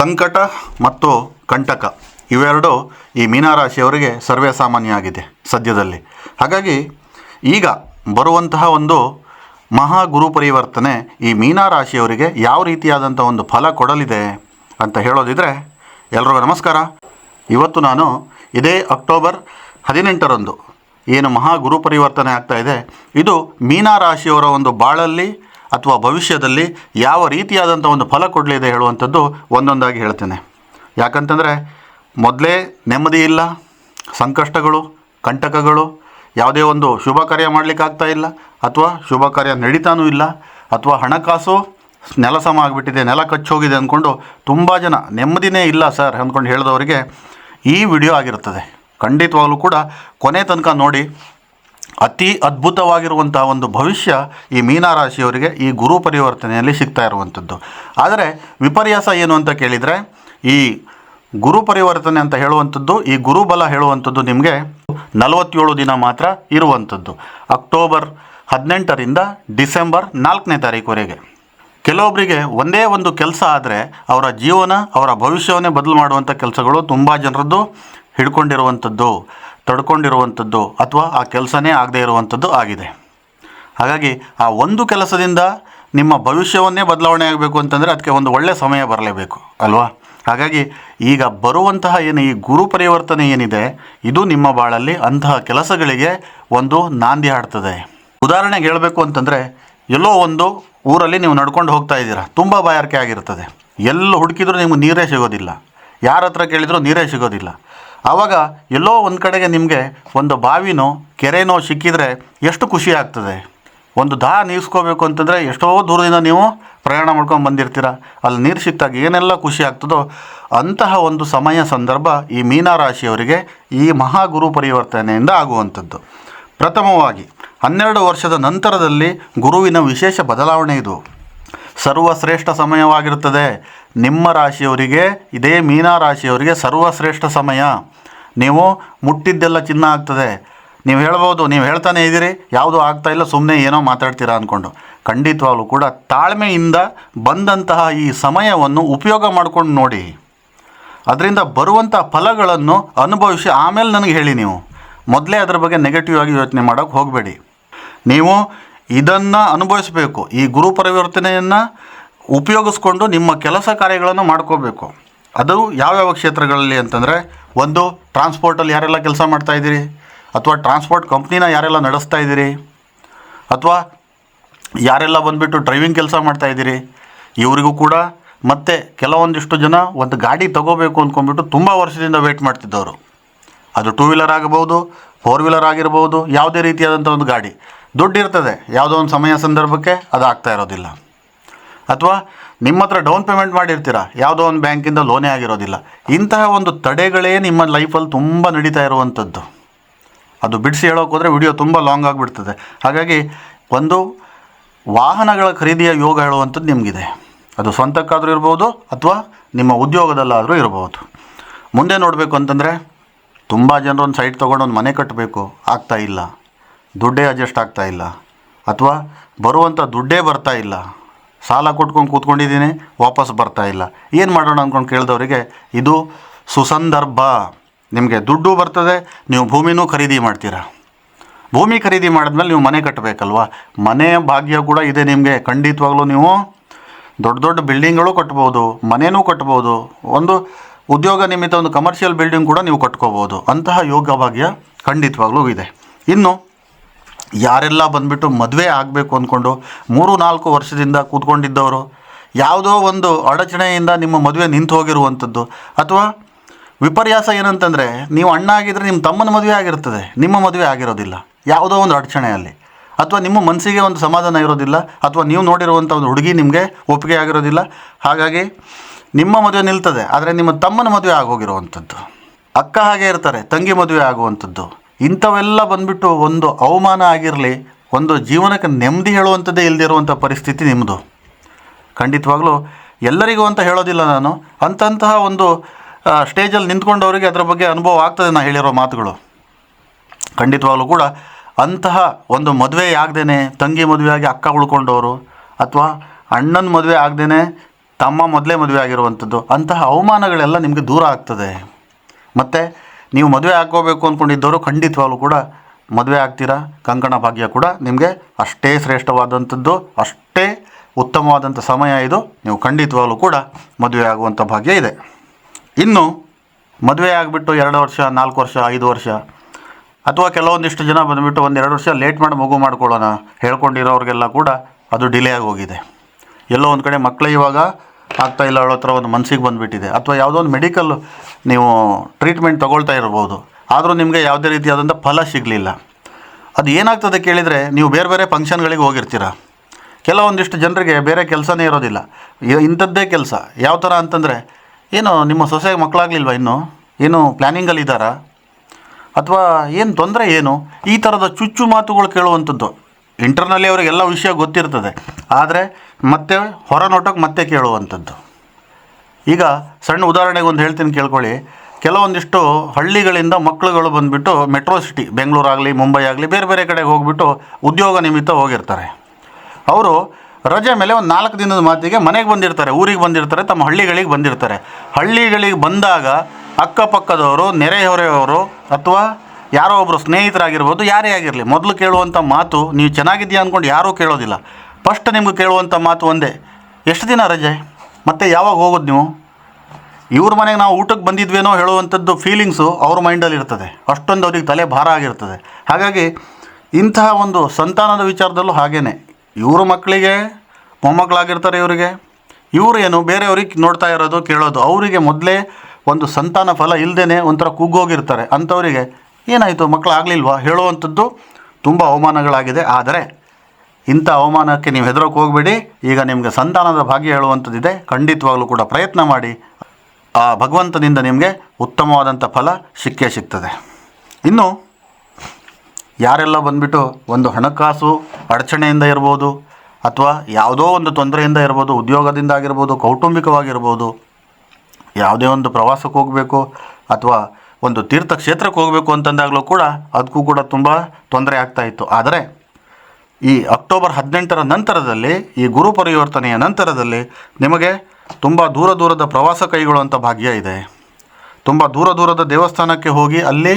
ಸಂಕಟ ಮತ್ತು ಕಂಟಕ, ಇವೆರಡು ಈ ಮೀನರಾಶಿಯವರಿಗೆ ಸರ್ವೇ ಸಾಮಾನ್ಯ ಆಗಿದೆ ಸದ್ಯದಲ್ಲಿ. ಹಾಗಾಗಿ ಈಗ ಬರುವಂತಹ ಒಂದು ಮಹಾ ಗುರು ಪರಿವರ್ತನೆ ಈ ಮೀನರಾಶಿಯವರಿಗೆ ಯಾವ ರೀತಿಯಾದಂಥ ಒಂದು ಫಲ ಕೊಡಲಿದೆ ಅಂತ ಹೇಳೋದಿದ್ರೆ ಎಲ್ರಿಗೂ ನಮಸ್ಕಾರ. ಇವತ್ತು ನಾನು ಇದೇ ಅಕ್ಟೋಬರ್ ಹದಿನೆಂಟರಂದು ಏನು ಮಹಾ ಗುರು ಪರಿವರ್ತನೆ ಆಗ್ತಾ ಇದೆ, ಇದು ಮೀನರಾಶಿಯವರ ಒಂದು ಬಾಳಲ್ಲಿ ಅಥವಾ ಭವಿಷ್ಯದಲ್ಲಿ ಯಾವ ರೀತಿಯಾದಂಥ ಒಂದು ಫಲ ಕೊಡಲಿದೆ ಹೇಳುವಂಥದ್ದು ಒಂದೊಂದಾಗಿ ಹೇಳ್ತೇನೆ. ಯಾಕಂತಂದರೆ ಮೊದಲೇ ನೆಮ್ಮದಿ ಇಲ್ಲ, ಸಂಕಷ್ಟಗಳು, ಕಂಟಕಗಳು, ಯಾವುದೇ ಒಂದು ಶುಭ ಕಾರ್ಯ ಮಾಡಲಿಕ್ಕಾಗ್ತಾ ಇಲ್ಲ, ಅಥವಾ ಶುಭ ಕಾರ್ಯ ನಡೀತಾನೂ ಇಲ್ಲ, ಅಥವಾ ಹಣಕಾಸು ನೆಲ ಸಮ ಆಗಿಬಿಟ್ಟಿದೆ, ನೆಲ ಕಚ್ಚೋಗಿದೆ ಅಂದ್ಕೊಂಡು ತುಂಬ ಜನ ನೆಮ್ಮದಿನೇ ಇಲ್ಲ ಸರ್ ಅಂದ್ಕೊಂಡು ಹೇಳಿದವರಿಗೆ ಈ ವಿಡಿಯೋ ಆಗಿರುತ್ತದೆ. ಖಂಡಿತವಾಗಲೂ ಕೂಡ ಕೊನೆ ತನಕ ನೋಡಿ ಅತಿ ಅದ್ಭುತವಾಗಿರುವಂಥ ಒಂದು ಭವಿಷ್ಯ ಈ ಮೀನರಾಶಿಯವರಿಗೆ ಈ ಗುರು ಪರಿವರ್ತನೆಯಲ್ಲಿ ಸಿಗ್ತಾ ಇರುವಂಥದ್ದು. ಆದರೆ ವಿಪರ್ಯಾಸ ಏನು ಅಂತ ಕೇಳಿದರೆ, ಈ ಗುರು ಪರಿವರ್ತನೆ ಅಂತ ಹೇಳುವಂಥದ್ದು, ಈ ಗುರುಬಲ ಹೇಳುವಂಥದ್ದು ನಿಮಗೆ ನಲವತ್ತೇಳು ದಿನ ಮಾತ್ರ ಇರುವಂಥದ್ದು. ಅಕ್ಟೋಬರ್ ಹದಿನೆಂಟರಿಂದ ಡಿಸೆಂಬರ್ ನಾಲ್ಕನೇ ತಾರೀಕುವರೆಗೆ. ಕೆಲವೊಬ್ಬರಿಗೆ ಒಂದೇ ಒಂದು ಕೆಲಸ ಆದರೆ ಅವರ ಜೀವನ, ಅವರ ಭವಿಷ್ಯವನ್ನೇ ಬದಲು ಮಾಡುವಂಥ ಕೆಲಸಗಳು ತುಂಬ ಜನರದ್ದು ಹಿಡ್ಕೊಂಡಿರುವಂಥದ್ದು. ತಡ್ಕೊಂಡಿರುವಂಥದ್ದು ಅಥವಾ ಆ ಕೆಲಸನೇ ಆಗದೇ ಇರುವಂಥದ್ದು ಆಗಿದೆ. ಹಾಗಾಗಿ ಆ ಒಂದು ಕೆಲಸದಿಂದ ನಿಮ್ಮ ಭವಿಷ್ಯವನ್ನೇ ಬದಲಾವಣೆ ಆಗಬೇಕು ಅಂತಂದರೆ ಅದಕ್ಕೆ ಒಂದು ಒಳ್ಳೆಯ ಸಮಯ ಬರಲೇಬೇಕು, ಅಲ್ವಾ? ಹಾಗಾಗಿ ಈಗ ಬರುವಂತಹ ಏನು ಈ ಗುರು ಪರಿವರ್ತನೆ ಏನಿದೆ, ಇದು ನಿಮ್ಮ ಬಾಳಲ್ಲಿ ಅಂತಹ ಕೆಲಸಗಳಿಗೆ ಒಂದು ನಾಂದಿ ಆಡ್ತದೆ ಉದಾಹರಣೆಗೆ ಹೇಳಬೇಕು ಅಂತಂದರೆ, ಎಲ್ಲೋ ಒಂದು ಊರಲ್ಲಿ ನೀವು ನಡ್ಕೊಂಡು ಹೋಗ್ತಾ ಇದ್ದೀರಾ, ತುಂಬ ಬಾಯಾರಿಕೆ ಆಗಿರ್ತದೆ. ಎಲ್ಲ ಹುಡುಕಿದ್ರೂ ನಿಮ್ಗೆ ನೀರೇ ಸಿಗೋದಿಲ್ಲ. ಯಾರ ಹತ್ರ ಕೇಳಿದರೂ ನೀರೇ ಸಿಗೋದಿಲ್ಲ. ಆವಾಗ ಎಲ್ಲೋ ಒಂದು ಕಡೆಗೆ ನಿಮಗೆ ಒಂದು ಬಾವಿನೋ, ಕೆರೆನೋ ಸಿಕ್ಕಿದರೆ ಎಷ್ಟು ಖುಷಿ ಆಗ್ತದೆ. ಒಂದು ದಾ ನೀಗಿಸ್ಕೋಬೇಕು ಅಂತಂದರೆ ಎಷ್ಟೋ ದೂರದಿಂದ ನೀವು ಪ್ರಯಾಣ ಮಾಡ್ಕೊಂಡು ಬಂದಿರ್ತೀರ. ಅಲ್ಲಿ ನೀರು ಸಿಕ್ಕಿದಾಗ ಏನೆಲ್ಲ ಖುಷಿ ಆಗ್ತದೋ ಅಂತಹ ಒಂದು ಸಮಯ ಸಂದರ್ಭ ಈ ಮೀನರಾಶಿಯವರಿಗೆ ಈ ಮಹಾಗುರು ಪರಿವರ್ತನೆಯಿಂದ ಆಗುವಂಥದ್ದು. ಪ್ರಥಮವಾಗಿ ಹನ್ನೆರಡು ವರ್ಷದ ನಂತರದಲ್ಲಿ ಗುರುವಿನ ವಿಶೇಷ ಬದಲಾವಣೆ ಇದು. ಸರ್ವಶ್ರೇಷ್ಠ ಸಮಯವಾಗಿರುತ್ತದೆ. ನಿಮ್ಮ ರಾಶಿಯವರಿಗೆ, ಇದೇ ಮೀನ ರಾಶಿಯವರಿಗೆ ಸರ್ವಶ್ರೇಷ್ಠ ಸಮಯ. ನೀವು ಮುಟ್ಟಿದ್ದೆಲ್ಲ ಚಿನ್ನ ಆಗ್ತದೆ. ನೀವು ಹೇಳ್ಬೋದು, ನೀವು ಹೇಳ್ತಾನೆ ಇದ್ದೀರಿ, ಯಾವುದು ಆಗ್ತಾ ಇಲ್ಲ ಸುಮ್ಮನೆ ಏನೋ ಮಾತಾಡ್ತೀರಾ ಅಂದ್ಕೊಂಡು ಖಂಡಿತವಾಗ್ಲೂ ಕೂಡ ತಾಳ್ಮೆಯಿಂದ ಬಂದಂತಹ ಈ ಸಮಯವನ್ನು ಉಪಯೋಗ ಮಾಡ್ಕೊಂಡು ನೋಡಿ. ಅದರಿಂದ ಬರುವಂಥ ಫಲಗಳನ್ನು ಅನುಭವಿಸಿ ಆಮೇಲೆ ನನಗೆ ಹೇಳಿ ನೀವು. ಮೊದಲೇ ಅದರ ಬಗ್ಗೆ ನೆಗೆಟಿವ್ ಆಗಿ ಯೋಚನೆ ಮಾಡೋಕ್ಕೆ ಹೋಗಬೇಡಿ. ನೀವು ಇದನ್ನು ಅನುಭವಿಸಬೇಕು. ಈ ಗುರು ಪರಿವರ್ತನೆಯನ್ನು ಉಪಯೋಗಿಸ್ಕೊಂಡು ನಿಮ್ಮ ಕೆಲಸ ಕಾರ್ಯಗಳನ್ನು ಮಾಡ್ಕೋಬೇಕು. ಅದು ಯಾವ್ಯಾವ ಕ್ಷೇತ್ರಗಳಲ್ಲಿ ಅಂತಂದರೆ, ಒಂದು ಟ್ರಾನ್ಸ್ಪೋರ್ಟಲ್ಲಿ ಯಾರೆಲ್ಲ ಕೆಲಸ ಮಾಡ್ತಾ ಇದ್ದೀರಿ? ಅಥವಾ ಟ್ರಾನ್ಸ್ಪೋರ್ಟ್ ಕಂಪ್ನಿನ ಯಾರೆಲ್ಲ ನಡೆಸ್ತಾ ಇದ್ದೀರಿ? ಅಥವಾ ಯಾರೆಲ್ಲ ಬಂದುಬಿಟ್ಟು ಡ್ರೈವಿಂಗ್ ಕೆಲಸ ಮಾಡ್ತಾ ಇದ್ದೀರಿ? ಇವರಿಗೂ ಕೂಡ ಮತ್ತು ಕೆಲವೊಂದಿಷ್ಟು ಜನ ಒಂದು ಗಾಡಿ ತಗೋಬೇಕು ಅಂದ್ಕೊಂಡ್ಬಿಟ್ಟು ತುಂಬ ವರ್ಷದಿಂದ ವೆಯ್ಟ್ ಮಾಡ್ತಿದ್ದವರು. ಅದು ಟೂ ವೀಲರ್ ಆಗಬಹುದು ಫೋರ್ ವೀಲರ್ ಆಗಿರ್ಬೋದು, ಯಾವುದೇ ರೀತಿಯಾದಂಥ ಒಂದು ಗಾಡಿ. ದುಡ್ಡು ಇರ್ತದೆ ಯಾವುದೋ ಒಂದು ಸಮಯ ಸಂದರ್ಭಕ್ಕೆ ಅದು ಆಗ್ತಾ ಇರೋದಿಲ್ಲ. ಅಥವಾ ನಿಮ್ಮ ಹತ್ರ ಡೌನ್ ಪೇಮೆಂಟ್ ಮಾಡಿರ್ತೀರ? ಯಾವುದೋ ಒಂದು ಬ್ಯಾಂಕಿಂದ ಲೋನೇ ಆಗಿರೋದಿಲ್ಲ. ಇಂತಹ ಒಂದು ತಡೆಗಳೇ ನಿಮ್ಮ ಲೈಫಲ್ಲಿ ತುಂಬ ನಡೀತಾ ಇರುವಂಥದ್ದು. ಅದು ಬಿಡಿಸಿ ಹೇಳೋಕೆ ಹೋದರೆ ವಿಡಿಯೋ ತುಂಬ ಲಾಂಗ್ ಆಗಿಬಿಡ್ತದೆ. ಹಾಗಾಗಿ ಒಂದು ವಾಹನಗಳ ಖರೀದಿಯ ಯೋಗ ಹೇಳುವಂಥದ್ದು ನಿಮಗಿದೆ. ಅದು ಸ್ವಂತಕ್ಕಾದರೂ ಇರ್ಬೋದು ಅಥವಾ ನಿಮ್ಮ ಉದ್ಯೋಗದಲ್ಲಾದರೂ ಇರಬಹುದು ಮುಂದೆ ನೋಡಬೇಕು ಅಂತಂದರೆ ತುಂಬ ಜನರು ಒಂದು ಸೈಟ್ ತೊಗೊಂಡು ಒಂದು ಮನೆ ಕಟ್ಟಬೇಕು ಆಗ್ತಾ ಇಲ್ಲ. ದುಡ್ಡೇ ಅಡ್ಜಸ್ಟ್ ಆಗ್ತಾ ಇಲ್ಲ. ಅಥವಾ ಬರುವಂಥ ದುಡ್ಡೇ ಬರ್ತಾ ಇಲ್ಲ. ಸಾಲ ಕೊಟ್ಕೊಂಡು ಕೂತ್ಕೊಂಡಿದ್ದೀನಿ, ವಾಪಸ್ ಬರ್ತಾ ಇಲ್ಲ. ಏನು ಮಾಡೋಣ ಅಂದ್ಕೊಂಡು ಕೇಳಿದವರಿಗೆ, ಇದು ಸುಸಂದರ್ಭ. ನಿಮಗೆ ದುಡ್ಡು ಬರ್ತದೆ, ನೀವು ಭೂಮಿನೂ ಖರೀದಿ ಮಾಡ್ತೀರಾ. ಭೂಮಿ ಖರೀದಿ ಮಾಡಿದ್ಮೇಲೆ ನೀವು ಮನೆ ಕಟ್ಟಬೇಕಲ್ವಾ ಮನೆ ಭಾಗ್ಯ ಕೂಡ ಇದೆ ನಿಮಗೆ, ಖಂಡಿತವಾಗ್ಲೂ ನೀವು. ದೊಡ್ಡ ದೊಡ್ಡ ಬಿಲ್ಡಿಂಗ್ಗಳು ಕಟ್ಬೋದು ಮನೆಯೂ ಕಟ್ಬೋದು. ಒಂದು ಉದ್ಯೋಗ ನಿಮಿತ್ತ ಒಂದು ಕಮರ್ಷಿಯಲ್ ಬಿಲ್ಡಿಂಗ್ ಕೂಡ ನೀವು ಕಟ್ಕೋಬೋದು. ಅಂತಹ ಯೋಗ ಭಾಗ್ಯ ಖಂಡಿತವಾಗ್ಲೂ ಇದೆ. ಇನ್ನು ಯಾರೆಲ್ಲ ಬಂದುಬಿಟ್ಟು ಮದುವೆ ಆಗಬೇಕು ಅಂದ್ಕೊಂಡು ಮೂರು, ನಾಲ್ಕು ವರ್ಷದಿಂದ ಕೂತ್ಕೊಂಡಿದ್ದವರು, ಯಾವುದೋ ಒಂದು ಅಡಚಣೆಯಿಂದ ನಿಮ್ಮ ಮದುವೆ ನಿಂತು ಹೋಗಿರುವಂಥದ್ದು, ಅಥವಾ ವಿಪರ್ಯಾಸ ಏನಂತಂದರೆ ನೀವು ಅಣ್ಣ ಆಗಿದ್ದರೆ ನಿಮ್ಮ ತಮ್ಮನ ಮದುವೆ ಆಗಿರ್ತದೆ, ನಿಮ್ಮ ಮದುವೆ ಆಗಿರೋದಿಲ್ಲ, ಯಾವುದೋ ಒಂದು ಅಡಚಣೆಯಲ್ಲಿ. ಅಥವಾ ನಿಮ್ಮ ಮನಸ್ಸಿಗೆ ಒಂದು ಸಮಾಧಾನ ಇರೋದಿಲ್ಲ, ಅಥವಾ ನೀವು ನೋಡಿರುವಂಥ ಒಂದು ಹುಡುಗಿ ನಿಮಗೆ ಒಪ್ಪಿಗೆ ಆಗಿರೋದಿಲ್ಲ, ಹಾಗಾಗಿ ನಿಮ್ಮ ಮದುವೆ ನಿಲ್ತದೆ, ಆದರೆ ನಿಮ್ಮ ತಮ್ಮನ ಮದುವೆ ಆಗೋಗಿರುವಂಥದ್ದು. ಅಕ್ಕ ಹಾಗೆ ಇರ್ತಾರೆ, ತಂಗಿ ಮದುವೆ ಆಗುವಂಥದ್ದು. ಇಂಥವೆಲ್ಲ ಬಂದ್ಬಿಟ್ಟು ಒಂದು ಅವಮಾನ ಆಗಿರಲಿ, ಒಂದು ಜೀವನಕ್ಕೆ ನೆಮ್ಮದಿ ಹೇಳುವಂಥದ್ದೇ ಇಲ್ಲದಿರುವಂಥ ಪರಿಸ್ಥಿತಿ ನಿಮ್ಮದು. ಖಂಡಿತವಾಗ್ಲೂ ಎಲ್ಲರಿಗೂ ಅಂತ ಹೇಳೋದಿಲ್ಲ ನಾನು. ಅಂತಹ ಒಂದು ಸ್ಟೇಜಲ್ಲಿ ನಿಂತ್ಕೊಂಡವರಿಗೆ ಅದರ ಬಗ್ಗೆ ಅನುಭವ ಆಗ್ತದೆ ನಾನು ಹೇಳಿರೋ ಮಾತುಗಳು. ಖಂಡಿತವಾಗ್ಲೂ ಕೂಡ ಅಂತಹ ಒಂದು ಮದುವೆ ಆಗದೇನೆ, ತಂಗಿ ಮದುವೆ ಆಗಿ ಅಕ್ಕ ಉಳ್ಕೊಂಡವರು, ಅಥವಾ ಅಣ್ಣನ ಮದುವೆ ಆಗದೇನೆ ತಮ್ಮ ಮೊದಲೇ ಮದುವೆ ಆಗಿರುವಂಥದ್ದು, ಅಂತಹ ಅವಮಾನಗಳೆಲ್ಲ ನಿಮಗೆ ದೂರ ಆಗ್ತದೆ. ಮತ್ತು ನೀವು ಮದುವೆ ಹಾಕ್ಕೋಬೇಕು ಅಂದ್ಕೊಂಡಿದ್ದವರು ಖಂಡಿತವಾಗ್ಲೂ ಕೂಡ ಮದುವೆ ಆಗ್ತೀರಾ? ಕಂಕಣ ಭಾಗ್ಯ ಕೂಡ ನಿಮಗೆ ಅಷ್ಟೇ ಶ್ರೇಷ್ಠವಾದಂಥದ್ದು, ಅಷ್ಟೇ ಉತ್ತಮವಾದಂಥ ಸಮಯ ಇದು. ನೀವು ಖಂಡಿತವಾಗ್ಲೂ ಕೂಡ ಮದುವೆ ಆಗುವಂಥ ಭಾಗ್ಯ ಇದೆ. ಇನ್ನು ಮದುವೆ ಆಗಿಬಿಟ್ಟು ಎರಡು ವರ್ಷ, ನಾಲ್ಕು ವರ್ಷ, ಐದು ವರ್ಷ ಅಥವಾ ಕೆಲವೊಂದಿಷ್ಟು ಜನ ಬಂದುಬಿಟ್ಟು ಒಂದು ಎರಡು ವರ್ಷ ಲೇಟ್ ಮಾಡಿ ಮಗು ಮಾಡ್ಕೊಳ್ಳೋಣ ಹೇಳ್ಕೊಂಡಿರೋರಿಗೆಲ್ಲ ಕೂಡ ಅದು ಡಿಲೇ ಆಗೋಗಿದೆ. ಎಲ್ಲೋ ಒಂದು ಕಡೆ ಮಕ್ಕಳು ಇವಾಗ ಆಗ್ತಾ ಇಲ್ಲ ಅವಳ ಥರ ಒಂದು ಮನಸ್ಸಿಗೆ ಬಂದುಬಿಟ್ಟಿದೆ. ಅಥವಾ ಯಾವುದೋ ಒಂದು ಮೆಡಿಕಲ್ ನೀವು ಟ್ರೀಟ್ಮೆಂಟ್ ತೊಗೊಳ್ತಾ ಇರ್ಬೋದು. ಆದರೂ ನಿಮಗೆ ಯಾವುದೇ ರೀತಿಯಾದಂಥ ಫಲ ಸಿಗಲಿಲ್ಲ. ಅದು ಏನಾಗ್ತದೆ ಕೇಳಿದರೆ ನೀವು ಬೇರೆ ಬೇರೆ ಫಂಕ್ಷನ್ಗಳಿಗೆ ಹೋಗಿರ್ತೀರ. ಕೆಲವೊಂದಿಷ್ಟು ಜನರಿಗೆ ಬೇರೆ ಕೆಲಸನೇ ಇರೋದಿಲ್ಲ. ಇಂಥದ್ದೇ ಕೆಲಸ. ಯಾವ ಥರ ಅಂತಂದರೆ, ಏನು ನಿಮ್ಮ ಸೊಸೆಗೆ ಮಕ್ಕಳಾಗ್ಲಿಲ್ವ ಇನ್ನು? ಏನು ಪ್ಲ್ಯಾನಿಂಗಲ್ಲಿದ್ದಾರಾ ಅಥವಾ ಏನು ತೊಂದರೆ ಏನು? ಈ ಥರದ ಚುಚ್ಚು ಮಾತುಗಳು ಕೇಳುವಂಥದ್ದು. ಇಂಟರ್ನಲ್ಲಿ ಅವರಿಗೆಲ್ಲ ವಿಷಯ ಗೊತ್ತಿರ್ತದೆ. ಆದರೆ ಮತ್ತೆ ಹೊರ ನೋಟಕ್ಕೆ ಮತ್ತೆ ಕೇಳುವಂಥದ್ದು. ಈಗ ಸಣ್ಣ ಉದಾಹರಣೆಗೆ ಒಂದು ಹೇಳ್ತೀನಿ ಕೇಳ್ಕೊಳ್ಳಿ. ಕೆಲವೊಂದಿಷ್ಟು ಹಳ್ಳಿಗಳಿಂದ ಮಕ್ಕಳುಗಳು ಬಂದುಬಿಟ್ಟು ಮೆಟ್ರೋ ಸಿಟಿ, ಬೆಂಗಳೂರಾಗಲಿ ಮುಂಬೈ ಆಗಲಿ ಬೇರೆ ಬೇರೆ ಕಡೆಗೆ ಹೋಗ್ಬಿಟ್ಟು ಉದ್ಯೋಗ ನಿಮಿತ್ತ ಹೋಗಿರ್ತಾರೆ. ಅವರು ರಜೆ ಮೇಲೆ ಒಂದು ನಾಲ್ಕು ದಿನದ ಮಾತಿಗೆ ಮನೆಗೆ ಬಂದಿರ್ತಾರೆ, ಊರಿಗೆ ಬಂದಿರ್ತಾರೆ, ತಮ್ಮ ಹಳ್ಳಿಗಳಿಗೆ ಬಂದಿರ್ತಾರೆ. ಹಳ್ಳಿಗಳಿಗೆ ಬಂದಾಗ ಅಕ್ಕಪಕ್ಕದವರು, ನೆರೆಹೊರೆಯವರು ಅಥವಾ ಯಾರೋ ಒಬ್ಬರು ಸ್ನೇಹಿತರಾಗಿರ್ಬೋದು, ಯಾರೇ ಆಗಿರಲಿ, ಮೊದಲು ಕೇಳುವಂಥ ಮಾತು, ನೀವು ಚೆನ್ನಾಗಿದೆಯಾ ಅಂದ್ಕೊಂಡು ಯಾರೂ ಕೇಳೋದಿಲ್ಲ. ಫಸ್ಟ್ ನಿಮ್ಗೆ ಕೇಳುವಂಥ ಮಾತು ಒಂದೇ. ಎಷ್ಟು ದಿನ ರಜೆ? ಮತ್ತೆ ಯಾವಾಗ ಹೋಗೋದು ನೀವು? ಇವ್ರ ಮನೆಗೆ ನಾವು ಊಟಕ್ಕೆ ಬಂದಿದ್ವೇನೋ ಹೇಳುವಂಥದ್ದು ಫೀಲಿಂಗ್ಸು ಅವ್ರ ಮೈಂಡಲ್ಲಿ ಇರ್ತದೆ. ಅಷ್ಟೊಂದು ಅವ್ರಿಗೆ ತಲೆ ಭಾರ ಆಗಿರ್ತದೆ. ಹಾಗಾಗಿ ಇಂತಹ ಒಂದು ಸಂತಾನದ ವಿಚಾರದಲ್ಲೂ ಹಾಗೇ ಇವ್ರ ಮಕ್ಕಳಿಗೆ, ಮೊಮ್ಮಕ್ಕಳಾಗಿರ್ತಾರೆ ಇವರಿಗೆ. ಇವರು ಏನು ಬೇರೆಯವ್ರಿಗೆ ನೋಡ್ತಾ ಇರೋದು, ಕೇಳೋದು, ಅವರಿಗೆ ಮೊದಲೇ ಒಂದು ಸಂತಾನ ಫಲ ಇಲ್ಲದೇ ಒಂಥರ ಕುಗ್ಗೋಗಿರ್ತಾರೆ ಅಂಥವರಿಗೆ ಏನಾಯಿತು? ಮಕ್ಕಳು ಆಗಲಿಲ್ವಾ ಹೇಳುವಂಥದ್ದು ತುಂಬ ಅವಮಾನಗಳಾಗಿದೆ. ಆದರೆ ಇಂಥ ಅವಮಾನಕ್ಕೆ ನೀವು ಹೆದರೋಕೆ ಹೋಗಬೇಡಿ. ಈಗ ನಿಮಗೆ ಸಂತಾನದ ಭಾಗ್ಯ ಹೇಳುವಂಥದ್ದಿದೆ. ಖಂಡಿತವಾಗಲೂ ಕೂಡ ಪ್ರಯತ್ನ ಮಾಡಿ. ಆ ಭಗವಂತನಿಂದ ನಿಮಗೆ ಉತ್ತಮವಾದಂಥ ಫಲ ಸಿಕ್ಕೇ ಸಿಗ್ತದೆ. ಇನ್ನು, ಯಾರೆಲ್ಲ ಬಂದುಬಿಟ್ಟು ಒಂದು ಹಣಕಾಸು ಅಡಚಣೆಯಿಂದ ಇರ್ಬೋದು, ಅಥವಾ ಯಾವುದೋ ಒಂದು ತೊಂದರೆಯಿಂದ ಇರ್ಬೋದು, ಉದ್ಯೋಗದಿಂದ ಆಗಿರ್ಬೋದು, ಕೌಟುಂಬಿಕವಾಗಿರ್ಬೋದು, ಯಾವುದೇ ಒಂದು ಪ್ರವಾಸಕ್ಕೆ ಹೋಗಬೇಕು, ಅಥವಾ ಒಂದು ತೀರ್ಥಕ್ಷೇತ್ರಕ್ಕೆ ಹೋಗಬೇಕು ಅಂತಂದಾಗಲೂ ಕೂಡ ಅದಕ್ಕೂ ಕೂಡ ತುಂಬ ತೊಂದರೆ ಆಗ್ತಾಯಿತ್ತು ಆದರೆ ಈ ಅಕ್ಟೋಬರ್ ಹದಿನೆಂಟರ ನಂತರದಲ್ಲಿ, ಈ ಗುರು ಪರಿವರ್ತನೆಯ ನಂತರದಲ್ಲಿ ನಿಮಗೆ ತುಂಬ ದೂರ ದೂರದ ಪ್ರವಾಸ ಕೈಗೊಳ್ಳುವಂಥ ಭಾಗ್ಯ ಇದೆ. ತುಂಬ ದೂರ ದೂರದ ದೇವಸ್ಥಾನಕ್ಕೆ ಹೋಗಿ ಅಲ್ಲಿ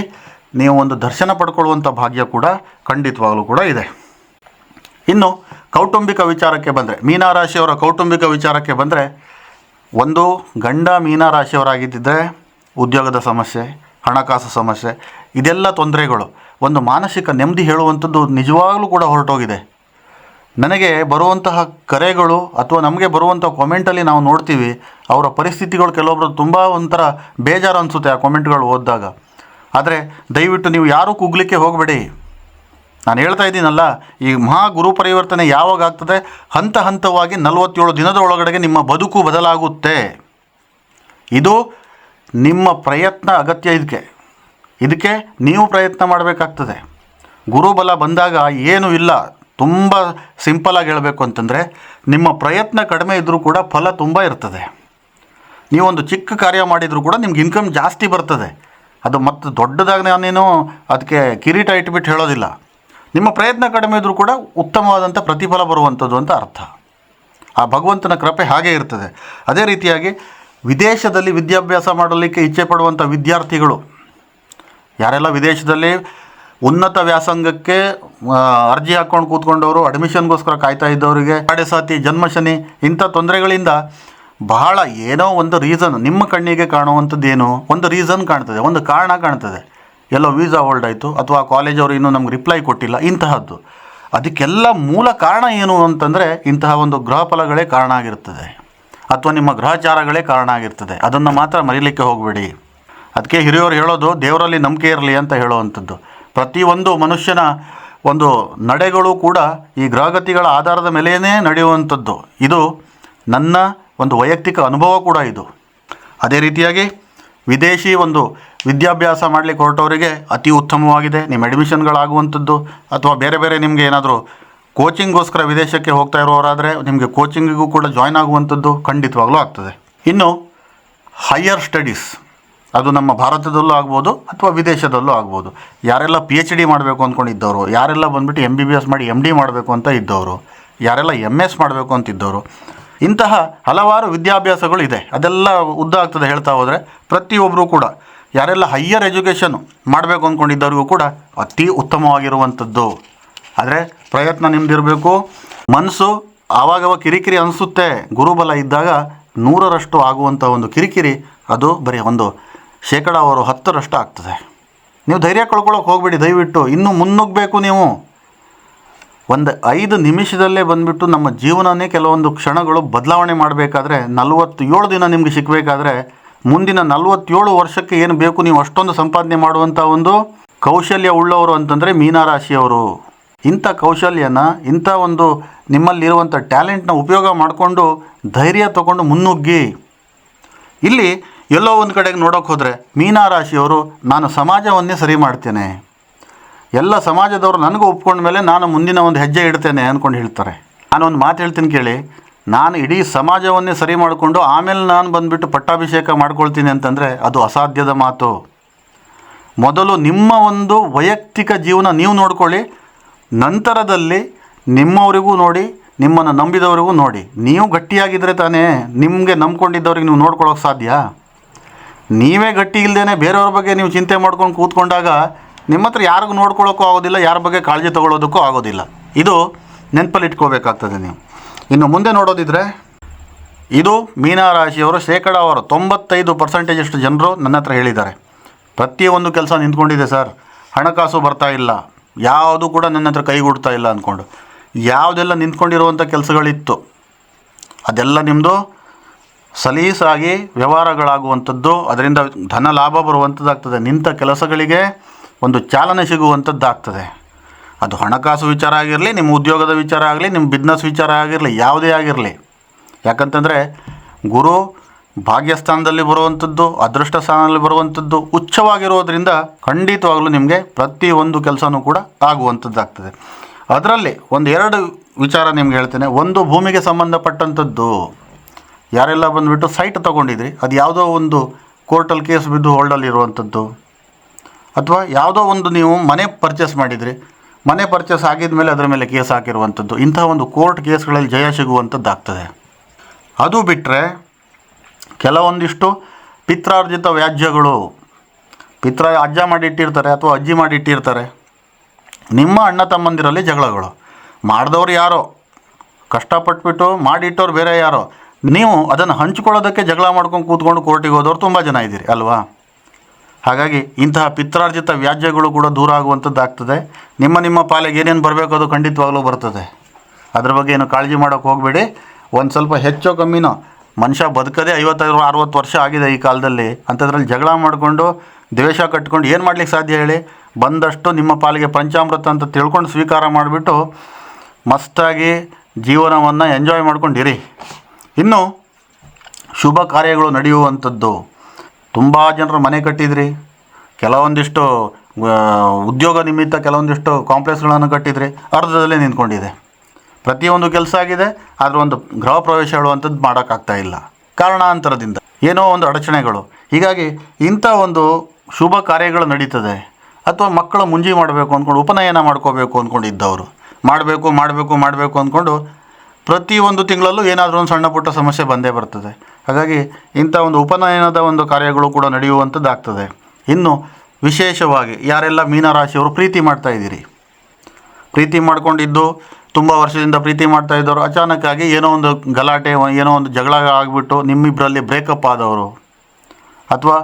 ನೀವು ಒಂದು ದರ್ಶನ ಪಡ್ಕೊಳ್ಳುವಂಥ ಭಾಗ್ಯ ಕೂಡ ಖಂಡಿತವಾಗಲೂ ಕೂಡ ಇದೆ. ಇನ್ನು ಕೌಟುಂಬಿಕ ವಿಚಾರಕ್ಕೆ ಬಂದರೆ, ಮೀನರಾಶಿಯವರ ಕೌಟುಂಬಿಕ ವಿಚಾರಕ್ಕೆ ಬಂದರೆ, ಒಂದು ಗಂಡ ಮೀನಾರಾಶಿಯವರಾಗಿದ್ದರೆ ಉದ್ಯೋಗದ ಸಮಸ್ಯೆ, ಹಣಕಾಸು ಸಮಸ್ಯೆ, ಇದೆಲ್ಲ ತೊಂದರೆಗಳು. ಒಂದು ಮಾನಸಿಕ ನೆಮ್ಮದಿ ಹೇಳುವಂಥದ್ದು ನಿಜವಾಗಲೂ ಕೂಡ ಹೊರಟೋಗಿದೆ. ನನಗೆ ಬರುವಂತಹ ಕರೆಗಳು ಅಥವಾ ನಮಗೆ ಬರುವಂಥ ಕಾಮೆಂಟಲ್ಲಿ ನಾವು ನೋಡ್ತೀವಿ, ಅವರ ಪರಿಸ್ಥಿತಿಗಳು ಕೆಲವೊಬ್ಬರು ತುಂಬ ಒಂಥರ ಬೇಜಾರು ಅನಿಸುತ್ತೆ ಆ ಕಾಮೆಂಟ್ಗಳು ಓದಿದಾಗ. ಆದರೆ ದಯವಿಟ್ಟು ನೀವು ಯಾರೂ ಕುಗ್ಲಿಕ್ಕೆ ಹೋಗಬೇಡಿ. ನಾನು ಹೇಳ್ತಾ ಇದ್ದೀನಲ್ಲ, ಈ ಮಹಾ ಗುರು ಪರಿವರ್ತನೆ ಯಾವಾಗ ಆಗ್ತದೆ? ಹಂತ ಹಂತವಾಗಿ ನಲವತ್ತೇಳು ದಿನದ ಒಳಗಡೆಗೆ ನಿಮ್ಮ ಬದುಕು ಬದಲಾಗುತ್ತೆ. ಇದು ನಿಮ್ಮ ಪ್ರಯತ್ನ ಅಗತ್ಯ ಇದಕ್ಕೆ ಇದಕ್ಕೆ ನೀವು ಪ್ರಯತ್ನ ಮಾಡಬೇಕಾಗ್ತದೆ. ಗುರುಬಲ ಬಂದಾಗ ಏನೂ ಇಲ್ಲ. ತುಂಬ ಸಿಂಪಲಾಗಿ ಹೇಳಬೇಕು ಅಂತಂದರೆ, ನಿಮ್ಮ ಪ್ರಯತ್ನ ಕಡಿಮೆ ಇದ್ದರೂ ಕೂಡ ಫಲ ತುಂಬ ಇರ್ತದೆ. ನೀವೊಂದು ಚಿಕ್ಕ ಕಾರ್ಯ ಮಾಡಿದರೂ ಕೂಡ ನಿಮ್ಗೆ ಇನ್ಕಮ್ ಜಾಸ್ತಿ ಬರ್ತದೆ. ಅದು ಮತ್ತು ದೊಡ್ಡದಾಗಿ ನಾನೇನು ಅದಕ್ಕೆ ಕಿರೀಟ ಇಟ್ಬಿಟ್ಟು ಹೇಳೋದಿಲ್ಲ. ನಿಮ್ಮ ಪ್ರಯತ್ನ ಕಡಿಮೆ ಇದ್ದರೂ ಕೂಡ ಉತ್ತಮವಾದಂಥ ಪ್ರತಿಫಲ ಬರುವಂಥದ್ದು ಅಂತ ಅರ್ಥ. ಆ ಭಗವಂತನ ಕೃಪೆ ಹಾಗೆ ಇರ್ತದೆ. ಅದೇ ರೀತಿಯಾಗಿ ವಿದೇಶದಲ್ಲಿ ವಿದ್ಯಾಭ್ಯಾಸ ಮಾಡಲಿಕ್ಕೆ ಇಚ್ಛೆ ಪಡುವಂಥ ವಿದ್ಯಾರ್ಥಿಗಳು ಯಾರೆಲ್ಲ ವಿದೇಶದಲ್ಲಿ ಉನ್ನತ ವ್ಯಾಸಂಗಕ್ಕೆ ಅರ್ಜಿ ಹಾಕ್ಕೊಂಡು ಕೂತ್ಕೊಂಡವರು ಅಡ್ಮಿಷನ್ಗೋಸ್ಕರ ಕಾಯ್ತಾ ಇದ್ದವರಿಗೆ ಸಾತಿ ಜನ್ಮಶನಿ ಇಂಥ ತೊಂದರೆಗಳಿಂದ ಬಹಳ ಏನೋ ಒಂದು ರೀಸನ್ ನಿಮ್ಮ ಕಣ್ಣಿಗೆ ಕಾಣುವಂಥದ್ದೇನು ಒಂದು ರೀಸನ್ ಕಾಣ್ತದೆ, ಒಂದು ಕಾರಣ ಕಾಣ್ತದೆ. ಎಲ್ಲೋ ವೀಸಾ ಹೋಲ್ಡ್ ಆಯಿತು, ಅಥವಾ ಕಾಲೇಜವರು ಇನ್ನೂ ನಮ್ಗೆ ರಿಪ್ಲೈ ಕೊಟ್ಟಿಲ್ಲ, ಇಂತಹದ್ದು. ಅದಕ್ಕೆಲ್ಲ ಮೂಲ ಕಾರಣ ಏನು ಅಂತಂದರೆ ಇಂತಹ ಒಂದು ಗ್ರಹ ಕಾರಣ ಆಗಿರ್ತದೆ. ಅಥವಾ ನಿಮ್ಮ ಗ್ರಹಚಾರಗಳೇ ಕಾರಣ ಆಗಿರ್ತದೆ. ಅದನ್ನು ಮಾತ್ರ ಮರೀಲಿಕ್ಕೆ ಹೋಗಬೇಡಿ. ಅದಕ್ಕೆ ಹಿರಿಯವರು ಹೇಳೋದು, ದೇವರಲ್ಲಿ ನಂಬಿಕೆ ಇರಲಿ ಅಂತ ಹೇಳುವಂಥದ್ದು. ಪ್ರತಿಯೊಂದು ಮನುಷ್ಯನ ಒಂದು ನಡೆಗಳು ಕೂಡ ಈ ಗ್ರಹಗತಿಗಳ ಆಧಾರದ ಮೇಲೆಯೇ ನಡೆಯುವಂಥದ್ದು. ಇದು ನನ್ನ ಒಂದು ವೈಯಕ್ತಿಕ ಅನುಭವ ಕೂಡ ಇದು. ಅದೇ ರೀತಿಯಾಗಿ ವಿದೇಶಿ ಒಂದು ವಿದ್ಯಾಭ್ಯಾಸ ಮಾಡಲಿಕ್ಕೆ ಹೊರಟವರಿಗೆ ಅತಿ ಉತ್ತಮವಾಗಿದೆ. ನಿಮ್ಮ ಅಡ್ಮಿಷನ್ಗಳಾಗುವಂಥದ್ದು ಅಥವಾ ಬೇರೆ ಬೇರೆ ನಿಮಗೆ ಏನಾದರೂ ಕೋಚಿಂಗ್ಗೋಸ್ಕರ ವಿದೇಶಕ್ಕೆ ಹೋಗ್ತಾ ಇರೋರಾದರೆ ನಿಮಗೆ ಕೋಚಿಂಗಿಗೂ ಕೂಡ ಜಾಯ್ನ್ ಆಗುವಂಥದ್ದು ಖಂಡಿತವಾಗ್ಲೂ ಆಗ್ತದೆ. ಇನ್ನು ಹೈಯರ್ ಸ್ಟಡೀಸ್ ಅದು ನಮ್ಮ ಭಾರತದಲ್ಲೂ ಆಗ್ಬೋದು ಅಥವಾ ವಿದೇಶದಲ್ಲೂ ಆಗ್ಬೋದು. ಯಾರೆಲ್ಲ ಪಿ ಎಚ್ ಡಿ ಮಾಡಬೇಕು ಅಂದ್ಕೊಂಡಿದ್ದವರು, ಯಾರೆಲ್ಲ ಬಂದುಬಿಟ್ಟು ಎಂ ಬಿ ಬಿ ಎಸ್ ಮಾಡಿ ಎಂ ಡಿ ಮಾಡಬೇಕು ಅಂತ ಇದ್ದವರು, ಯಾರೆಲ್ಲ ಎಂ ಎಸ್ ಮಾಡಬೇಕು ಅಂತಿದ್ದವರು ಇಂತಹ ಹಲವಾರು ವಿದ್ಯಾಭ್ಯಾಸಗಳು ಇದೆ. ಅದೆಲ್ಲ ಉದ್ದ ಆಗ್ತದೆ ಹೇಳ್ತಾ ಹೋದರೆ ಪ್ರತಿಯೊಬ್ಬರೂ ಕೂಡ, ಯಾರೆಲ್ಲ ಹೈಯರ್ ಎಜುಕೇಷನ್ ಮಾಡಬೇಕು ಅಂದ್ಕೊಂಡಿದ್ದವ್ರಿಗೂ ಕೂಡ ಅತಿ ಉತ್ತಮವಾಗಿರುವಂಥದ್ದು. ಆದರೆ ಪ್ರಯತ್ನ ನಿಮ್ಮದಿರಬೇಕು ಮನಸ್ಸು ಆವಾಗವಾಗ ಕಿರಿಕಿರಿ ಅನಿಸುತ್ತೆ. ಗುರುಬಲ ಇದ್ದಾಗ ನೂರರಷ್ಟು ಆಗುವಂಥ ಒಂದು ಕಿರಿಕಿರಿ, ಅದು ಬರೀ ಒಂದು ಶೇಕಡಾವರು ಹತ್ತರಷ್ಟು ಆಗ್ತದೆ. ನೀವು ಧೈರ್ಯ ಕಳ್ಕೊಳ್ಳೋಕೆ ಹೋಗಬೇಡಿ, ದಯವಿಟ್ಟು. ಇನ್ನೂ ಮುನ್ನುಗ್ಗಬೇಕು ನೀವು. ಒಂದು ಐದು ನಿಮಿಷದಲ್ಲೇ ಬಂದುಬಿಟ್ಟು ನಮ್ಮ ಜೀವನನೇ ಕೆಲವೊಂದು ಕ್ಷಣಗಳು ಬದಲಾವಣೆ ಮಾಡಬೇಕಾದ್ರೆ, ನಲವತ್ತೇಳು ದಿನ ನಿಮಗೆ ಸಿಕ್ಕಬೇಕಾದ್ರೆ ಮುಂದಿನ ನಲವತ್ತೇಳು ವರ್ಷಕ್ಕೆ ಏನು ಬೇಕು ನೀವು ಅಷ್ಟೊಂದು ಸಂಪಾದನೆ ಮಾಡುವಂಥ ಒಂದು ಕೌಶಲ್ಯ ಉಳ್ಳವರು ಅಂತಂದರೆ ಮೀನರಾಶಿಯವರು. ಇಂಥ ಕೌಶಲ್ಯನ, ಇಂಥ ಒಂದು ನಿಮ್ಮಲ್ಲಿರುವಂಥ ಟ್ಯಾಲೆಂಟ್ನ ಉಪಯೋಗ ಮಾಡಿಕೊಂಡು ಧೈರ್ಯ ತಗೊಂಡು ಮುನ್ನುಗ್ಗಿ. ಇಲ್ಲಿ ಎಲ್ಲೋ ಒಂದು ಕಡೆಗೆ ನೋಡೋಕೆ ಹೋದರೆ ಮೀನಾರಾಶಿಯವರು, ನಾನು ಸಮಾಜವನ್ನೇ ಸರಿ ಮಾಡ್ತೇನೆ. ಎಲ್ಲ ಸಮಾಜದವರು ನನಗೂ ಒಪ್ಕೊಂಡ ಮೇಲೆ ನಾನು ಮುಂದಿನ ಒಂದು ಹೆಜ್ಜೆ ಇಡ್ತೇನೆ ಅಂದ್ಕೊಂಡು ಹೇಳ್ತಾರೆ. ನಾನು ಒಂದು ಮಾತು ಹೇಳ್ತೀನಿ ಕೇಳಿ. ನಾನು ಇಡೀ ಸಮಾಜವನ್ನೇ ಸರಿ ಮಾಡಿಕೊಂಡು ಆಮೇಲೆ ನಾನು ಬಂದುಬಿಟ್ಟು ಪಟ್ಟಾಭಿಷೇಕ ಮಾಡ್ಕೊಳ್ತೀನಿ ಅಂತಂದರೆ ಅದು ಅಸಾಧ್ಯದ ಮಾತು. ಮೊದಲು ನಿಮ್ಮ ಒಂದು ವೈಯಕ್ತಿಕ ಜೀವನ ನೀವು ನೋಡ್ಕೊಳ್ಳಿ, ನಂತರದಲ್ಲಿ ನಿಮ್ಮವರಿಗೂ ನೋಡಿ, ನಿಮ್ಮನ್ನು ನಂಬಿದವರಿಗೂ ನೋಡಿ. ನೀವು ಗಟ್ಟಿಯಾಗಿದ್ದರೆ ತಾನೇ ನಿಮಗೆ ನಂಬ್ಕೊಂಡಿದ್ದವ್ರಿಗೆ ನೀವು ನೋಡ್ಕೊಳ್ಳೋಕೆ ಸಾಧ್ಯ? ನೀವೇ ಗಟ್ಟಿ ಇಲ್ಲದೇ ಬೇರೆಯವ್ರ ಬಗ್ಗೆ ನೀವು ಚಿಂತೆ ಮಾಡ್ಕೊಂಡು ಕೂತ್ಕೊಂಡಾಗ ನಿಮ್ಮ ಹತ್ರ ಯಾರಿಗೂ ನೋಡ್ಕೊಳ್ಳೋಕ್ಕೂ ಆಗೋದಿಲ್ಲ, ಯಾರ ಬಗ್ಗೆ ಕಾಳಜಿ ತೊಗೊಳ್ಳೋದಕ್ಕೂ ಆಗೋದಿಲ್ಲ. ಇದು ನೆನಪಲ್ಲಿ ಇಟ್ಕೋಬೇಕಾಗ್ತದೆ ನೀವು. ಇನ್ನು ಮುಂದೆ ನೋಡೋದಿದ್ರೆ, ಇದು ಮೀನರಾಶಿಯವರು ಶೇಕಡಾವಾರು ತೊಂಬತ್ತೈದು ಪರ್ಸೆಂಟೇಜಷ್ಟು ಜನರು ನನ್ನ ಹತ್ರ ಹೇಳಿದ್ದಾರೆ. ಪ್ರತಿಯೊಂದು ಕೆಲಸ ನಿಂತ್ಕೊಂಡಿದೆ ಸರ್. ಹಣಕಾಸು ಬರ್ತಾ ಇಲ್ಲ. ಯಾವುದು ಕೂಡ ನನ್ನ ಹತ್ರ ಕೈಗೂಡ್ತಾ ಇಲ್ಲ ಅಂದ್ಕೊಂಡು ಯಾವುದೆಲ್ಲ ನಿಂತ್ಕೊಂಡಿರುವಂಥ ಕೆಲಸಗಳಿತ್ತು, ಅದೆಲ್ಲ ನಿಮ್ಮದು ಸಲೀಸಾಗಿ ವ್ಯವಹಾರಗಳಾಗುವಂಥದ್ದು, ಅದರಿಂದ ಧನ ಲಾಭ ಬರುವಂಥದ್ದಾಗ್ತದೆ. ನಿಂತ ಕೆಲಸಗಳಿಗೆ ಒಂದು ಚಾಲನೆ ಸಿಗುವಂಥದ್ದಾಗ್ತದೆ. ಅದು ಹಣಕಾಸು ವಿಚಾರ ಆಗಿರಲಿ, ನಿಮ್ಮ ಉದ್ಯೋಗದ ವಿಚಾರ ಆಗಲಿ ನಿಮ್ಮ ಬಿಸ್ನೆಸ್ ವಿಚಾರ ಆಗಿರಲಿ, ಯಾವುದೇ ಆಗಿರಲಿ. ಯಾಕಂತಂದರೆ, ಗುರು ಭಾಗ್ಯಸ್ಥಾನದಲ್ಲಿ ಬರುವಂಥದ್ದು ಅದೃಷ್ಟ ಸ್ಥಾನದಲ್ಲಿ ಬರುವಂಥದ್ದು ಉಚ್ಚವಾಗಿರೋದ್ರಿಂದ ಖಂಡಿತವಾಗಲೂ ನಿಮಗೆ ಪ್ರತಿಯೊಂದು ಕೆಲಸನೂ ಕೂಡ ಆಗುವಂಥದ್ದಾಗ್ತದೆ. ಅದರಲ್ಲಿ ಒಂದು ಎರಡು ವಿಚಾರ ನಿಮ್ಗೆ ಹೇಳ್ತೇನೆ. ಒಂದು ಭೂಮಿಗೆ ಸಂಬಂಧಪಟ್ಟಂಥದ್ದು. ಯಾರೆಲ್ಲ ಬಂದುಬಿಟ್ಟು ಸೈಟ್ ತೊಗೊಂಡಿದ್ರಿ? ಅದು ಯಾವುದೋ ಒಂದು ಕೋರ್ಟಲ್ಲಿ ಕೇಸ್ ಬಿದ್ದು ಹೋಲ್ಡಲ್ಲಿ ಇರುವಂಥದ್ದು. ಅಥವಾ ಯಾವುದೋ ಒಂದು ನೀವು ಮನೆ ಪರ್ಚೇಸ್ ಮಾಡಿದ್ರಿ. ಮನೆ ಪರ್ಚೇಸ್ ಆಗಿದ ಮೇಲೆ ಅದರ ಮೇಲೆ ಕೇಸ್ ಹಾಕಿರುವಂಥದ್ದು. ಇಂಥ ಒಂದು ಕೋರ್ಟ್ ಕೇಸ್ಗಳಲ್ಲಿ ಜಯ ಸಿಗುವಂಥದ್ದು ಆಗ್ತದೆ. ಅದು ಬಿಟ್ಟರೆ ಕೆಲವೊಂದಿಷ್ಟು ಪಿತ್ರಾರ್ಜಿತ ವ್ಯಾಜ್ಯಗಳು, ಪಿತ್ರ ಅಜ್ಜ ಮಾಡಿಟ್ಟಿರ್ತಾರೆ ಅಥವಾ ಅಜ್ಜಿ ಮಾಡಿಟ್ಟಿರ್ತಾರೆ. ನಿಮ್ಮ ಅಣ್ಣ ತಮ್ಮಂದಿರಲ್ಲಿ ಜಗಳಗಳು. ಮಾಡಿದವ್ರು ಯಾರೋ? ಕಷ್ಟಪಟ್ಬಿಟ್ಟು ಮಾಡಿಟ್ಟವ್ರು ಬೇರೆ ಯಾರೋ? ನೀವು ಅದನ್ನು ಹಂಚಿಕೊಳ್ಳೋದಕ್ಕೆ ಜಗಳ ಮಾಡ್ಕೊಂಡು ಕೂತ್ಕೊಂಡು ಕೋರ್ಟಿಗೆ ಹೋದವರು ತುಂಬ ಜನ ಇದ್ದೀರಿ, ಅಲ್ವಾ? ಹಾಗಾಗಿ ಇಂತಹ ಪಿತ್ರಾರ್ಜಿತ ವ್ಯಾಜ್ಯಗಳು ಕೂಡ ದೂರ ಆಗುವಂಥದ್ದು ಆಗ್ತದೆ. ನಿಮ್ಮ ನಿಮ್ಮ ಪಾಲಿಗೆ ಏನೇನು ಬರಬೇಕು ಅದು ಖಂಡಿತವಾಗ್ಲೂ ಬರ್ತದೆ. ಅದ್ರ ಬಗ್ಗೆ ಏನು ಕಾಳಜಿ ಮಾಡೋಕ್ಕೆ ಹೋಗಬೇಡಿ. ಒಂದು ಸ್ವಲ್ಪ ಹೆಚ್ಚೋ ಕಮ್ಮಿನೋ, ಮನುಷ್ಯ ಬದುಕದೇ ಐವತ್ತೈದು, ಅರವತ್ತು ವರ್ಷ ಆಗಿದೆ ಈ ಕಾಲದಲ್ಲಿ. ಅಂಥದ್ರಲ್ಲಿ ಜಗಳ ಮಾಡಿಕೊಂಡು, ದ್ವೇಷ ಕಟ್ಕೊಂಡು ಏನು ಮಾಡ್ಲಿಕ್ಕೆ ಸಾಧ್ಯ ಹೇಳಿ? ಬಂದಷ್ಟು ನಿಮ್ಮ ಪಾಲಿಗೆ ಪಂಚಾಮೃತ ಅಂತ ತಿಳ್ಕೊಂಡು ಸ್ವೀಕಾರ ಮಾಡಿಬಿಟ್ಟು ಮಸ್ತಾಗಿ ಜೀವನವನ್ನು ಎಂಜಾಯ್ ಮಾಡ್ಕೊಂಡಿರಿ. ಇನ್ನು ಶುಭ ಕಾರ್ಯಗಳು ನಡೆಯುವಂಥದ್ದು. ತುಂಬ ಜನರು ಮನೆ ಕಟ್ಟಿದ್ರಿ. ಕೆಲವೊಂದಿಷ್ಟು ಉದ್ಯೋಗ ನಿಮಿತ್ತ ಕೆಲವೊಂದಿಷ್ಟು ಕಾಂಪ್ಲೆಕ್ಸ್ಗಳನ್ನು ಕಟ್ಟಿದ್ರಿ. ಅರ್ಧದಲ್ಲೇ ನಿಂತ್ಕೊಂಡಿದೆ. ಪ್ರತಿಯೊಂದು ಕೆಲಸ ಆಗಿದೆ. ಆದರೆ ಒಂದು ಗೃಹ ಪ್ರವೇಶ ಹೇಳುವಂಥದ್ದು ಮಾಡೋಕ್ಕಾಗ್ತಾ ಇಲ್ಲ. ಕಾರಣಾಂತರದಿಂದ. ಏನೋ ಒಂದು ಅಡಚಣೆಗಳು. ಹೀಗಾಗಿ ಇಂಥ ಒಂದು ಶುಭ ಕಾರ್ಯಗಳು ನಡೀತದೆ. ಅಥವಾ ಮಕ್ಕಳ ಮುಂಜಿ ಮಾಡಬೇಕು ಅಂದ್ಕೊಂಡು, ಉಪನಯನ ಮಾಡ್ಕೋಬೇಕು ಅಂದ್ಕೊಂಡಿದ್ದವರು. ಮಾಡಬೇಕು ಮಾಡಬೇಕು ಮಾಡಬೇಕು ಅಂದ್ಕೊಂಡು ಪ್ರತಿಯೊಂದು ತಿಂಗಳಲ್ಲೂ ಏನಾದರೂ ಒಂದು ಸಣ್ಣ ಪುಟ್ಟ ಸಮಸ್ಯೆ ಬಂದೇ ಬರ್ತದೆ. ಹಾಗಾಗಿ ಇಂಥ ಒಂದು ಉಪನಯನದ ಒಂದು ಕಾರ್ಯಗಳು ಕೂಡ ನಡೆಯುವಂಥದ್ದಾಗ್ತದೆ. ಇನ್ನು ವಿಶೇಷವಾಗಿ ಯಾರೆಲ್ಲ ಮೀನರಾಶಿಯವರು ಪ್ರೀತಿ ಮಾಡ್ತಾ ಇದ್ದೀರಿ? ಪ್ರೀತಿ ಮಾಡ್ಕೊಂಡಿದ್ದು ತುಂಬ ವರ್ಷದಿಂದ ಪ್ರೀತಿ ಮಾಡ್ತಾ ಇದ್ದವರು, ಅಚಾನಕ್ಕಾಗಿ ಏನೋ ಒಂದು ಗಲಾಟೆ, ಏನೋ ಒಂದು ಜಗಳ ಆಗಿಬಿಟ್ಟು ನಿಮ್ಮಿಬ್ಬರಲ್ಲಿ ಬ್ರೇಕಪ್ ಆದವರು. ಅಥವಾ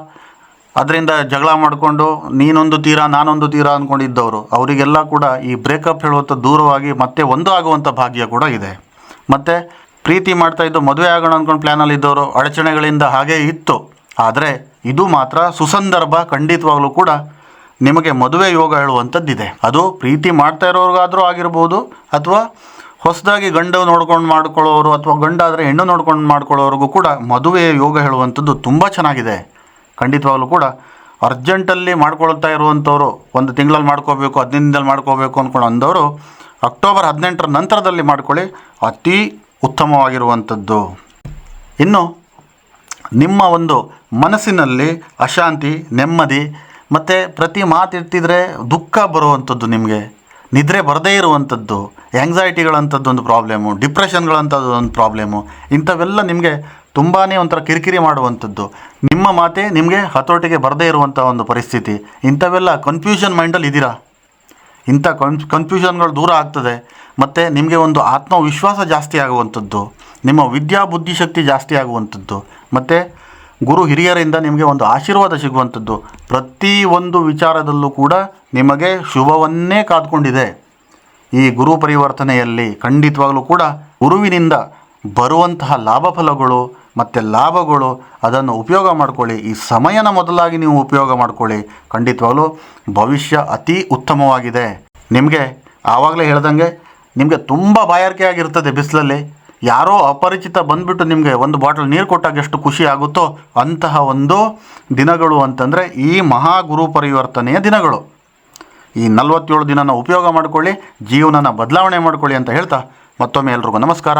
ಅದರಿಂದ ಜಗಳ ಮಾಡಿಕೊಂಡು ನೀನೊಂದು ತೀರಾ, ನಾನೊಂದು ತೀರಾ ಅಂದ್ಕೊಂಡಿದ್ದವರು ಅವರಿಗೆಲ್ಲ ಕೂಡ ಈ ಬ್ರೇಕಪ್ ಹೇಳುವಂಥ ದೂರವಾಗಿ ಮತ್ತೆ ಒಂದು ಆಗುವಂಥ ಭಾಗ್ಯ ಕೂಡ ಇದೆ. ಮತ್ತು ಪ್ರೀತಿ ಮಾಡ್ತಾ ಇದ್ದು ಮದುವೆ ಆಗೋಣ ಅಂದ್ಕೊಂಡು ಪ್ಲ್ಯಾನಲ್ಲಿ ಇದ್ದವರು ಅಡಚಣೆಗಳಿಂದ ಹಾಗೇ ಇತ್ತು. ಆದರೆ ಇದು ಮಾತ್ರ ಸುಸಂದರ್ಭ ಖಂಡಿತವಾಗಲೂ ಕೂಡ ನಿಮಗೆ ಮದುವೆ ಯೋಗ ಹೇಳುವಂಥದ್ದಿದೆ. ಅದು ಪ್ರೀತಿ ಮಾಡ್ತಾ ಇರೋರಿಗಾದರೂ ಆಗಿರ್ಬೋದು ಅಥವಾ ಹೊಸದಾಗಿ ಗಂಡ ನೋಡ್ಕೊಂಡು ಮಾಡ್ಕೊಳ್ಳೋರು ಅಥವಾ ಗಂಡಾದರೆ ಹೆಣ್ಣು ನೋಡ್ಕೊಂಡು ಮಾಡ್ಕೊಳ್ಳೋರಿಗೂ ಕೂಡ ಮದುವೆ ಯೋಗ ಹೇಳುವಂಥದ್ದು ತುಂಬ ಚೆನ್ನಾಗಿದೆ. ಖಂಡಿತವಾಗಲೂ ಕೂಡ ಅರ್ಜೆಂಟಲ್ಲಿ ಮಾಡ್ಕೊಳ್ತಾ ಇರುವಂಥವ್ರು ಒಂದು ತಿಂಗಳಲ್ಲಿ ಮಾಡ್ಕೋಬೇಕು ಹದಿನೈದು ದಿನದಲ್ಲಿ ಮಾಡ್ಕೋಬೇಕು ಅಂದ್ಕೊಂಡು ಅಂದವರು ಅಕ್ಟೋಬರ್ ಹದಿನೆಂಟರ ನಂತರದಲ್ಲಿ ಮಾಡಿಕೊಳ್ಳಿ, ಅತಿ ಉತ್ತಮವಾಗಿರುವಂಥದ್ದು. ಇನ್ನು, ನಿಮ್ಮ ಒಂದು ಮನಸ್ಸಿನಲ್ಲಿ ಅಶಾಂತಿ, ನೆಮ್ಮದಿ, ಮತ್ತು ಪ್ರತಿ ಮಾತಿರ್ತಿದ್ರೆ ದುಃಖ ಬರುವಂಥದ್ದು ನಿಮಗೆ. ನಿದ್ರೆ ಬರದೇ ಇರುವಂಥದ್ದು. ಆ್ಯಂಗ್ಸೈಟಿಗಳಂಥದ್ದು ಒಂದು ಪ್ರಾಬ್ಲಮ್ಮು ಡಿಪ್ರೆಷನ್ಗಳಂಥದ್ದು ಒಂದು ಪ್ರಾಬ್ಲಮ್ಮು ಇಂಥವೆಲ್ಲ ನಿಮಗೆ ತುಂಬಾ ಒಂಥರ ಕಿರಿಕಿರಿ ಮಾಡುವಂಥದ್ದು. ನಿಮ್ಮ ಮಾತೆ ನಿಮಗೆ ಹತೋಟಿಗೆ ಬರದೇ ಇರುವಂಥ ಒಂದು ಪರಿಸ್ಥಿತಿ. ಇಂಥವೆಲ್ಲ ಕನ್ಫ್ಯೂಷನ್ ಮೈಂಡಲ್ಲಿ ಇದ್ದೀರಾ ಇಂಥ ಕನ್ ಕನ್ಫ್ಯೂಷನ್ಗಳು ದೂರ ಆಗ್ತದೆ. ಮತ್ತು ನಿಮಗೆ ಒಂದು ಆತ್ಮವಿಶ್ವಾಸ ಜಾಸ್ತಿ ಆಗುವಂಥದ್ದು. ನಿಮ್ಮ ವಿದ್ಯಾ ಬುದ್ಧಿಶಕ್ತಿ ಜಾಸ್ತಿ ಆಗುವಂಥದ್ದು. ಮತ್ತು ಗುರು ಹಿರಿಯರಿಂದ ನಿಮಗೆ ಒಂದು ಆಶೀರ್ವಾದ ಸಿಗುವಂಥದ್ದು. ಒಂದು ವಿಚಾರದಲ್ಲೂ ಕೂಡ ನಿಮಗೆ ಶುಭವನ್ನೇ ಕಾದ್ಕೊಂಡಿದೆ. ಈ ಗುರು ಪರಿವರ್ತನೆಯಲ್ಲಿ ಖಂಡಿತವಾಗಲೂ ಕೂಡ ಗುರುವಿನಿಂದ ಬರುವಂತಹ ಲಾಭ ಫಲಗಳು ಮತ್ತು ಲಾಭಗಳು, ಅದನ್ನು ಉಪಯೋಗ ಮಾಡ್ಕೊಳ್ಳಿ. ಈ ಸಮಯನ ಮೊದಲಾಗಿ ನೀವು ಉಪಯೋಗ ಮಾಡ್ಕೊಳ್ಳಿ. ಖಂಡಿತವಾಗಲೂ ಭವಿಷ್ಯ ಅತಿ ಉತ್ತಮವಾಗಿದೆ. ನಿಮಗೆ ಆವಾಗಲೇ ಹೇಳ್ದಂಗೆ ನಿಮಗೆ ತುಂಬ ಬಾಯಾರಿಕೆ ಆಗಿರ್ತದೆ ಬಿಸಿಲಲ್ಲಿ. ಯಾರೋ ಅಪರಿಚಿತ ಬಂದುಬಿಟ್ಟು ನಿಮಗೆ ಒಂದು ಬಾಟಲ್ ನೀರು ಕೊಟ್ಟಾಗ ಎಷ್ಟು ಖುಷಿ ಆಗುತ್ತೋ ಅಂತಹ ಒಂದು ದಿನಗಳು ಅಂತಂದರೆ ಈ ಮಹಾಗುರು ಪರಿವರ್ತನೆಯ ದಿನಗಳು. ಈ ನಲವತ್ತೇಳು ದಿನನ ಉಪಯೋಗ ಮಾಡಿಕೊಳ್ಳಿ, ಜೀವನನ ಬದಲಾವಣೆ ಮಾಡಿಕೊಳ್ಳಿ ಅಂತ ಹೇಳ್ತಾ ಮತ್ತೊಮ್ಮೆ ಎಲ್ರಿಗೂ ನಮಸ್ಕಾರ.